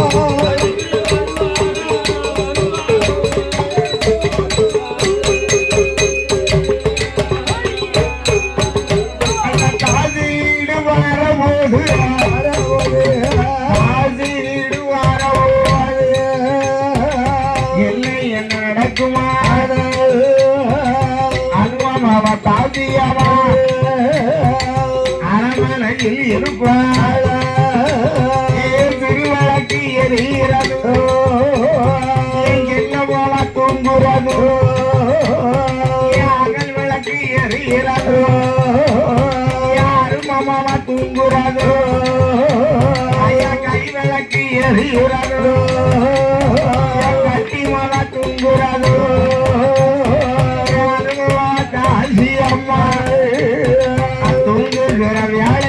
அந்த தூங்குறது ஐயா கை விளக்கு எரிகிறது கட்டி மாலா தூங்குறது காசி அம்மா தூங்குகிற வேளையில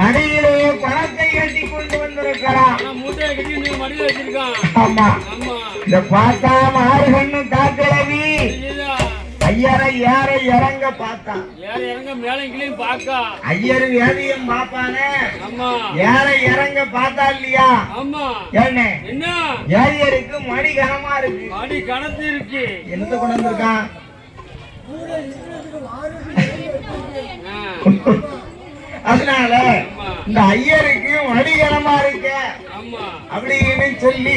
மடியிலே பணத்தை கட்டி கொண்டு வந்திருக்கிறான். ஆமா. இந்த பார்த்தா மாறுகண்ணு தாக்கிழவி இதுதான். ஐயரை ஏற இறங்க பார்த்தான்? வேற இறங்க மேலே கீழே பாக்கா ஐயர் வியாதியம் பாப்பானே ஆமா. ஏற இறங்க பார்த்தா இல்லையா? ஆமா. என்ன? என்ன? ஏரியருக்கு மடி கனமா இருக்கு. அடி கணத்து இருக்கு. எந்த கொண்டு வந்திருக்கான்? ஆ, அதனால இந்த ஐயருக்கு கனமா இருக்கு. அப்படின்னு சொல்லி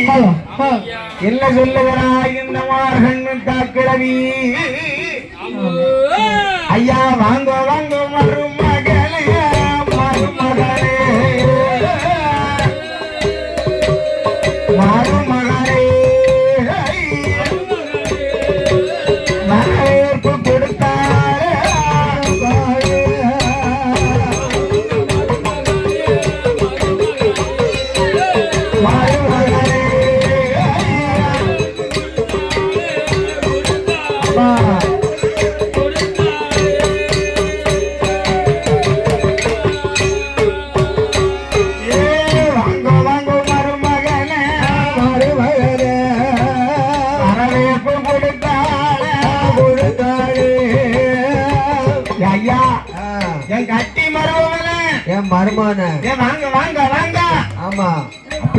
என்ன சொல்லுகிறாய் இந்த மார்கண்ணு தாக்கிழவி. ஐயா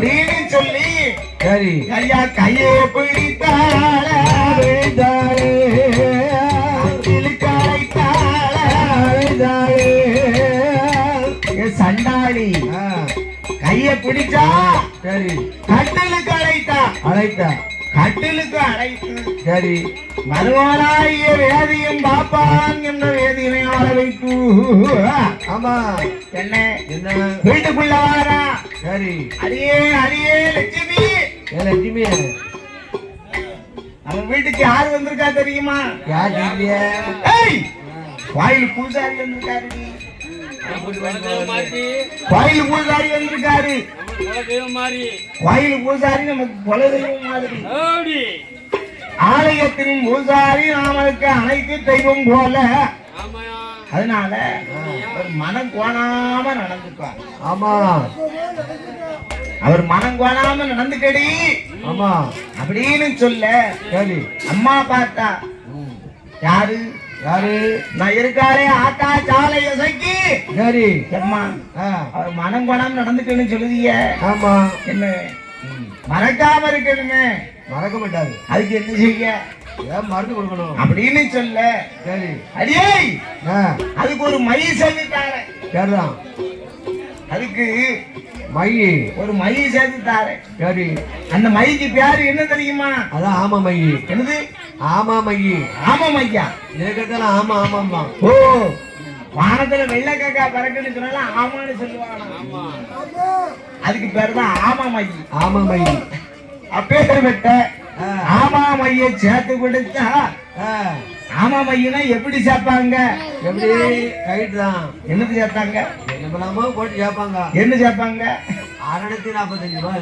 அப்படின்னு சொல்லி சரி. ஐயா கையை ஏ சண்டாளி கைய பிடிச்சா சரி. கட்டிலுக்கு அழைத்தா. அழைத்தா. கட்டிலுக்கு அழைத்து சரி மறுவாராய வேதியும் பாப்பான் என்ற வேதியினை ஆள வைத்து. ஆமா. என்ன? என்ன? வீட்டுக்குள்ள வாரா சரி. அடியே அடியே லட்சுமி. ஏன் லட்சுமி. அவன் வீட்டுக்கு யார் வந்திருக்கா தெரியுமா? யார் கோயில் பூசாரி வந்திருக்காரு கோயில் பூசாரி வந்திருக்காரு கோயில் பூசாரி நமக்கு குலதெய்வம் மாதிரி. ஓடி ஆலயத்தின் பூசாரி நாமளுக்கு அனைத்து தெய்வம் போல. அதனால அவர் மனம் கோணாம நடந்துக்குவார். ஆமா. அவர் மனம் கோணாம நடந்துக்கடி. ஆமா. அப்படின்னு சொல்ல அம்மா பார்த்தா. யாரு? யாரு? நான் இருக்காரே ஆத்தா சாலை இசைக்கு. சரி அம்மா மனம் கோணாம நடந்துக்கணும்னு சொல்லுதீங்க ஆமா. என்ன. மறக்காம இருக்கணுமே. மறக்க மாட்டாரு. அதுக்கு என்ன செய்ய? ஏன் மருந்து கொடுக்கணும்? அப்படின்னு சொல்ல. சரி. அடியே! அதுக்கு ஒரு மை சொல்லிட்டார சரிதான் அதுக்கு மை. ஒரு மை சேர்த்து தாரேன் சரி. அந்த மைக்கு பேரு என்ன தெரியுமா? அதான் ஆமா மை. என்னது? ஆமா மை ஆமா மையா இருக்கிறதுல ஆமா ஆமாம்மா ஓ. வானத்துல வெள்ளை காக்கா பறக்குன்னு சொன்னாலும் ஆமான்னு சொல்லுவாங்க. ஆமா. அதுக்கு பேர் தான் ஆமா மை ஆமா மை அப்பேர் பெற்ற ஆ, ஆமா மைய சேர்த்து கொடுத்தா ஆமா மையனா எப்படி சேர்ப்பாங்க? எப்படி? ரைட் தான். என்னது சேர்த்தாங்க என்ன பண்ணாமோ போட்டு கேட்பாங்க என்ன சேர்ப்பாங்க? அறுநூத்தி நாற்பத்தஞ்சு ரூபா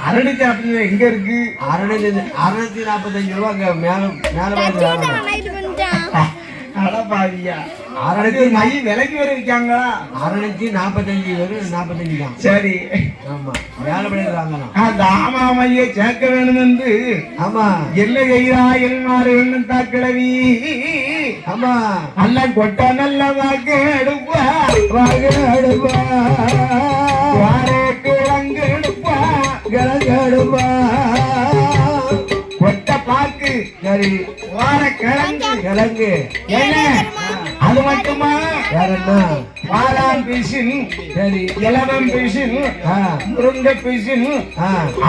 அரணிச்சு அப்படி எங்க இருக்கு? அறுநூத்தி அறுநூத்தி நாற்பத்தஞ்சு ரூபா அங்க மேல மேல அடப்பாவியா. அறுநூத்தி மை விலைக்கு வர விற்காங்களா? அறுநூத்தி நாற்பத்தஞ்சு வெறும் நாற்பத்தஞ்சு தான். சரி. ஆமா. மேல போய் வாங்கலாம் அந்த ஆமா மைய சேர்க்க வேணும் என்று ஆமா என்ன செய்கிறாய் மாறு வேணும் தாக்கிழவி. ஆமா. நல்ல கொட்ட நல்ல வாக்கு எடுப்பா கிழங்கு எடுப்பா. கிழங்கடுப்பா கொட்ட பாக்கு சரி வார கிழங்கு கிழங்கு. என்ன? அது மட்டுமா? வேற என்ன? வாராம் பிசின் சரி இலவம் பிசின் முருங்கை பிசின்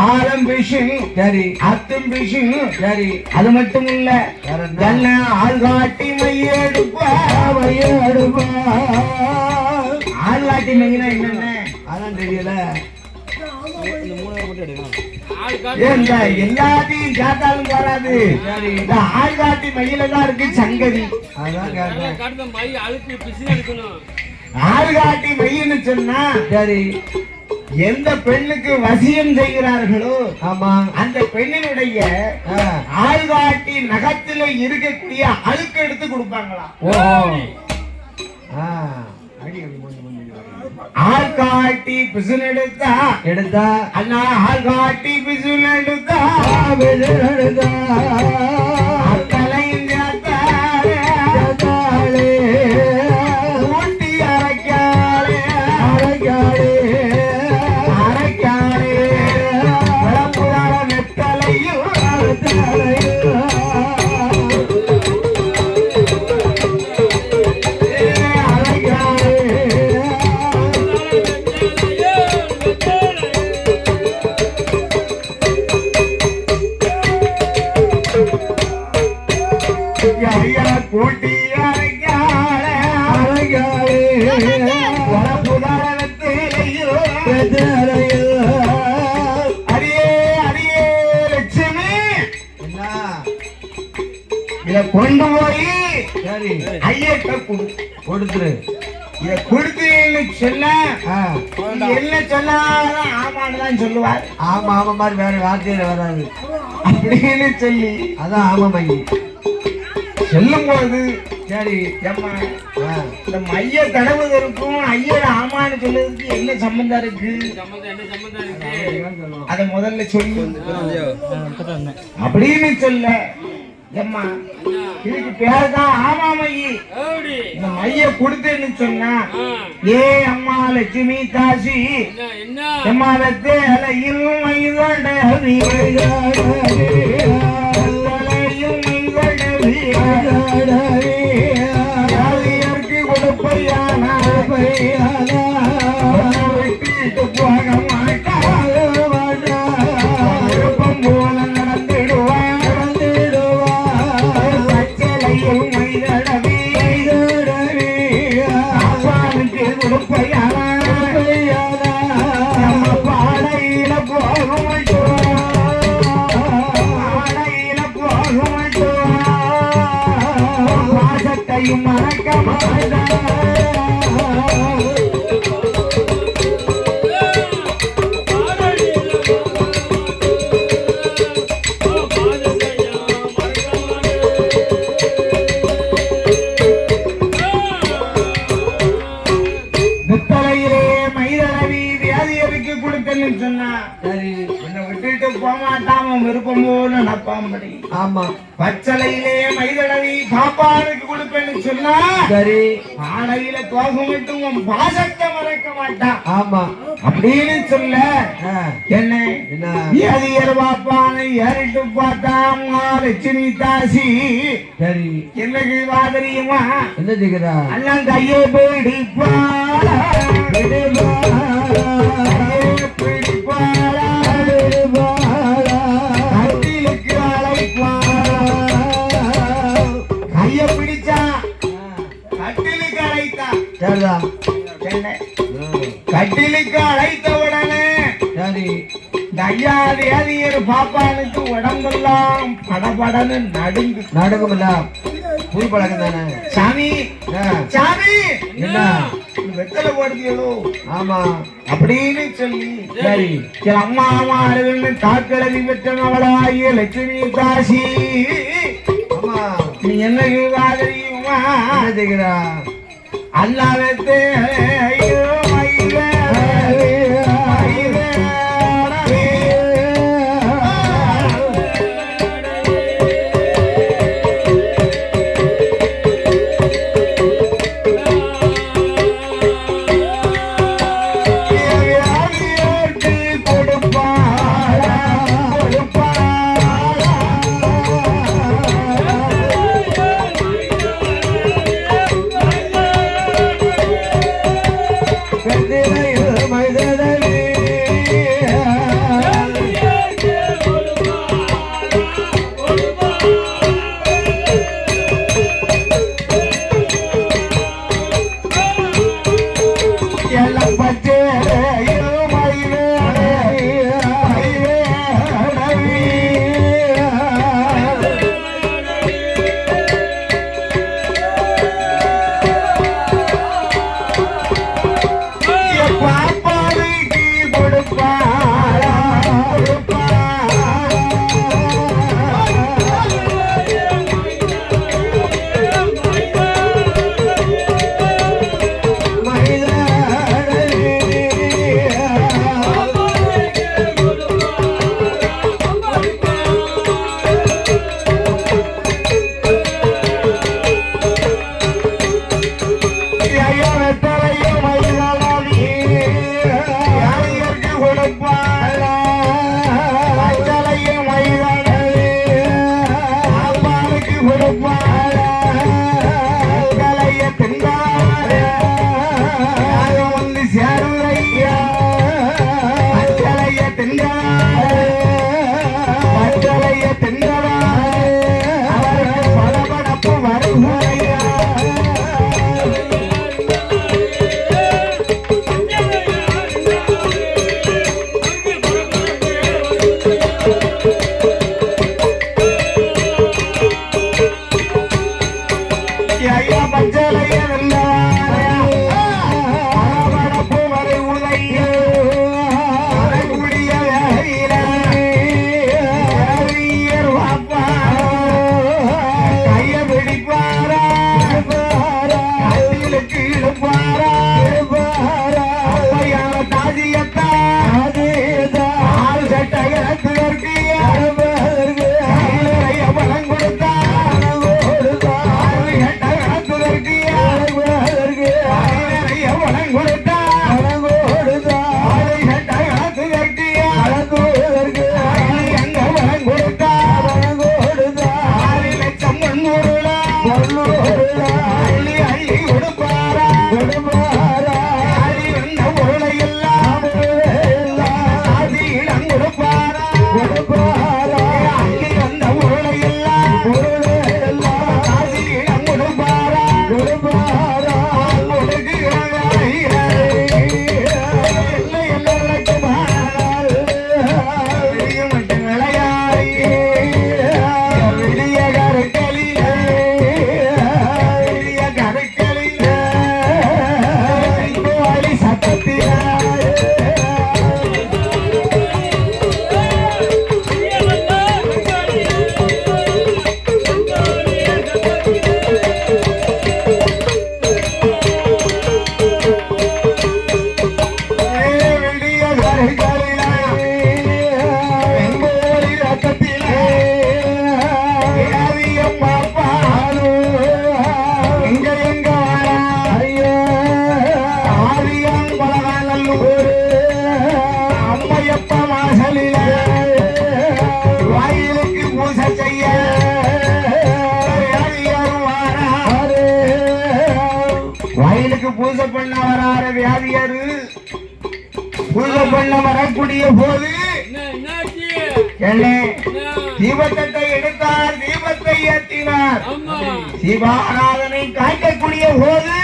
ஆலம் பிசின் சரி அத்தும் பிசின் சரி அது மட்டும் இல்ல என்ன? என்ன? ஆள் காட்டி மையெடுப்பா. அடுப்பா ஆள் காட்டி மையினா என்னென்ன? அதான் தெரியல. இந்த எல்லாத்தையும் வராது. இந்த ஆள் காட்டி மையில தான் இருக்கு சங்கதி அதான் மை அழுக்கு பிசின சொன்னா சரி எந்த பெண்ணுக்கு வசியம் செய்கிறார்களோ ஆமா. அந்த பெண்ணினுடைய ஆ. ஆள்காட்டி நகத்துல இருக்கக்கூடிய அழுக்கு எடுத்து கொடுப்பாங்களாம். ஓஹோ. ஆ. மூஞ்சி ஆள்காட்டி பிசுன் எடுத்தா எடுத்தா? அண்ணா ஆள்காட்டி பிசுன் எடுத்தா. எடுத்தா. என்ன சொன்னாலும் ஆமான்னு சொல்லுவார். ஆமா ஆமா மாதிரி வேற வார்த்தையில வராது. அப்படின்னு சொல்லி. அதான் ஆமா மை சொல்லும் போது சரி ஏம்மா இந்த மைய தடவுதற்கும் ஐயர் ஆமான்னு சொல்றதுக்கு என்ன சம்பந்தம் இருக்கு? அதை முதல்ல சொல்லு. அப்படின்னு சொல்ல. ஏம்மா இதுக்கு பேர் தான் ஆமா மையி இந்த மைய கொடுத்தேன்னு சொன்னா ஏ அம்மா லட்சுமி தாசி. எம்மாவத்தே அலையில் மறக்க மாட்டோம் போல ஆமா. பச்சளையிலே மைதளவி பாப்பானுக்கு கொடுப்பேன்னு சொன்னா சரி. ஆடையில தோக மட்டும் உன் பாசத்தை மறக்க மாட்டான். ஆமா. அப்படின்னு சொல்ல என்ன வியாதியர் பாப்பானை ஏறிட்டு பார்த்தான் லட்சுமி தாசி. சரி. என்னக்கு வாதரியுமா என்ன செய்கிறா அண்ணன் கையை பிடிப்பா பிடிப்பா. கையை கட்டிலுக்கு அழைத்தவுடனே சரி. தேதியர் பாப்பானுக்கு உடம்பெல்லாம் படபடன்னு நடுங்கு. நாடகமில்ல புது பழக்கம் தானே? சாமி சாமி. என்ன? வெத்தலை போடுதியோ ஆமா. அப்படின்னு சொல்லி சரி. சில அம்மா அம்மா அருகன்னு தாக்கலவி பெற்றவளாகிய லட்சுமி தாசி ஆமா. நீ என்ன என்ன செய்கிறா? அல்லாதே வாயிலுக்கு பூஜை பண்ண வராற வியாதியாரு. பூஜை பண்ண வரக்கூடிய போது என்ன? தீபத்தை எடுத்தார் தீபத்தை ஏற்றினார் சிவாராதனை காய்க்கக்கூடிய போது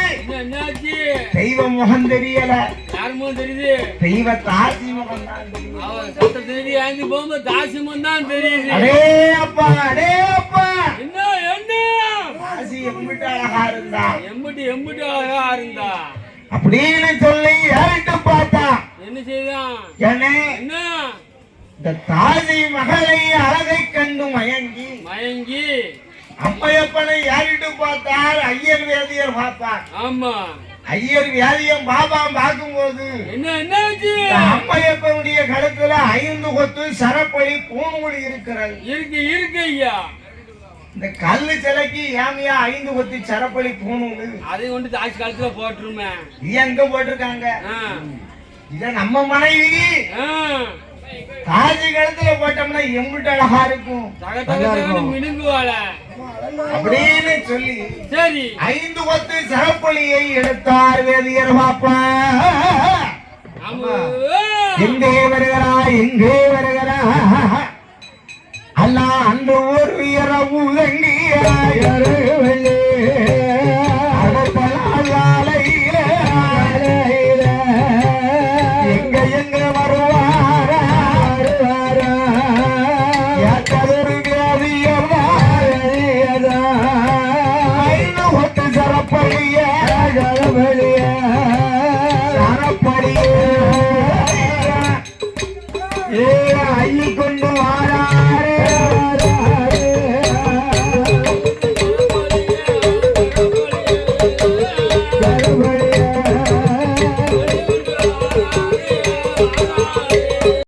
தெய்வ முகம் தெரியல. தெரியுது? தெய்வ தாசி முகம் தான் தெரியுது. அடே அப்பா அடே அப்பா. என்ன? என்ன தாசி எம்பிட்டு அழகா இருந்தா எம்புட்டு எம்புட்டு அழகா இருந்தா அப்படின்னு சொல்லி யார்கிட்ட பார்த்தா? என்ன செய்தான் என்ன? இந்த தாசி மகளை அழகை கண்டு மயங்கி. மயங்கி. அம்மையப்பனை யாரிட்டு பார்த்தார்? ஐயர் வேதியர் பார்த்தார் ஆமா. ஐயர் வியாதியம் பாபா பார்க்கும்போது என்ன என்ன இந்த அம்மையப்பனுடைய கழுத்துல ஐந்து கொத்து சரப்படி பூணூல் இருக்கிறது. இருக்கு இருக்கு ஐயா. இந்த கல்லு சிலைக்கு ஏமையா ஐந்து கொத்து சரப்படி பூணூல் அதை கொண்டு தாசி காலத்துல போட்டுருமே. எங்க போட்டிருக்காங்க. இத நம்ம மனைவி ஆ. தாஜி கழுத்துல போட்டோம்னா எம்பிட்டு அழகா இருக்கும். அப்படின்னு சொல்லி சரி. ஐந்து கொத்து சரப்பொலியை எடுத்தார் வேதியர் பாப்பா. எங்கே வருகிறா எங்கே வருகிறா அல்ல அன்பு ஒரு இரவு